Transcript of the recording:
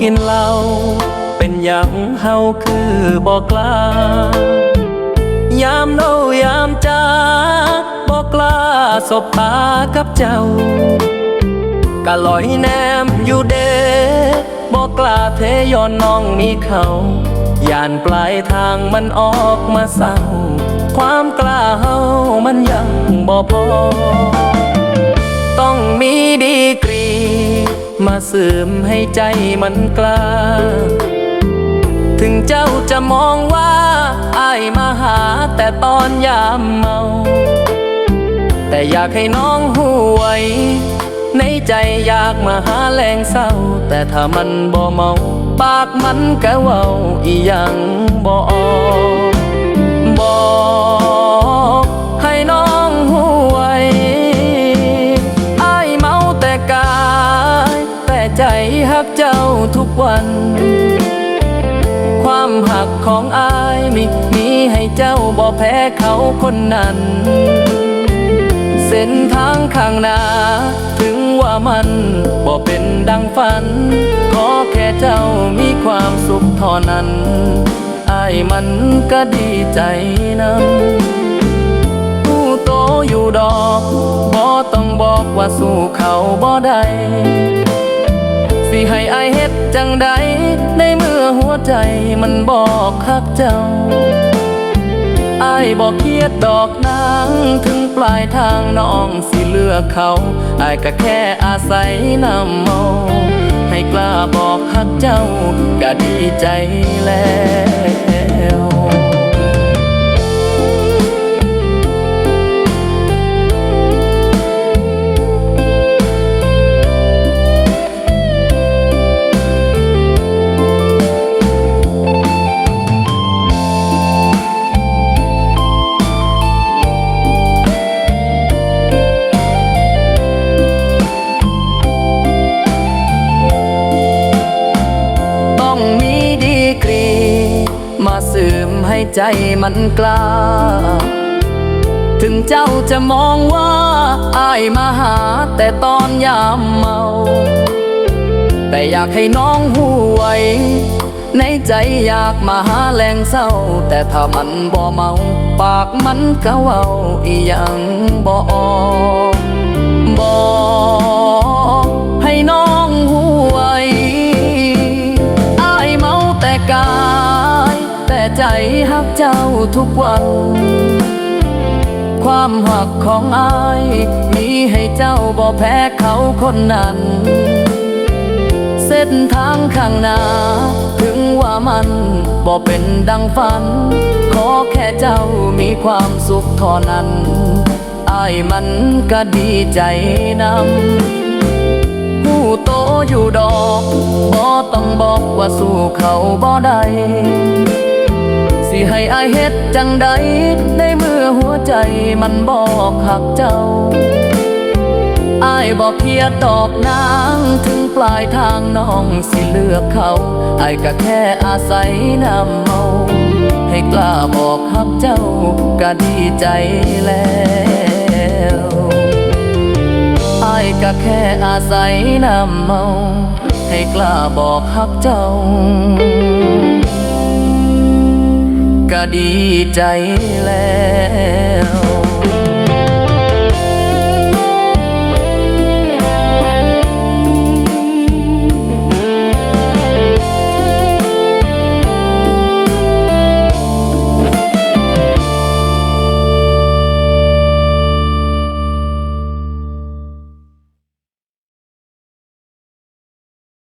กินเหล้าเป็นหยังเฮาคือบ่กล้ายามโนยามจ้าบ่กล้าสบตากับเจ้าก็ลอยแนมอยู่เดบอกกล้าเทย้อนน้องมีเขาย่านปลายทางมันออกมาเศร้าความกล้าเฮามันยังบ่พอ ต้องมีดีกรี มาเสริมให้ใจมันกล้า ถึงเจ้าจะมองว่าอายมาหาแต่ตอนยามเมา แต่อยากให้น้องหูไวในใจอยากมาหาแรงเศร้า แต่ถ้ามันบ่เมา ปากมันก็เว้าอีหยังบ่ออกบ วัน ความหักของอายมีมีให้เจ้าบ่แพ้เขาคนนั้น เส้นทางข้างหน้า ถึงว่ามันบ่เป็นดังฝัน ขอแค่เจ้ามีความสุขเท่านั้นอายมันก็ดีใจนำผู้โตอยู่ดอกบ่ต้องบอกว่าสู้เขาบ่ได้สิให้อาย จังใดในเมื่อหัวใจมันบอกฮักเจ้าอายบอกเคียดดอกนางถึงปลายทางน้องสิเลือกเขาอายก็แค่อาศัยนำเมาให้กล้าบอกฮักเจ้าก็ดีใจแล้ว ให้ใจมันกล้า ถึงเจ้าจะมองว่าอายมาหาแต่ตอนยามเมา แต่อยากให้น้องหูไวในใจอยากมาหาแหล่งเศร้า แต่ถ้ามันบ่เมา ปากมันก็เว้าอีหยังบ่ออกบ ทุกวัน ความหักของอาย มีให้เจ้าบ่แพ้เขาคนนั้น เส้นทางข้างหน้า ถึงว่ามันบ่เป็นดังฝัน ขอแค่เจ้ามีความสุขเท่านั้นอายมันก็ดีใจนำผู้โตอยู่ดอกบ่ต้องบอกว่าสู้เขาบ่ได้ ให้อายเฮ็ดจังใดในเมื่อหัวใจมันบอกหักเจ้าอายบอกเพียดดอกนางถึงปลายทางน้องสิเลือกเขาอายก็แค่อาศัยนำเมาให้กล้าบอกหักเจ้าก็ดีใจแล้วอายก็แค่อาศัยนำเมาให้กล้าบอกฮักเจ้า ก็ดีใจแล้ว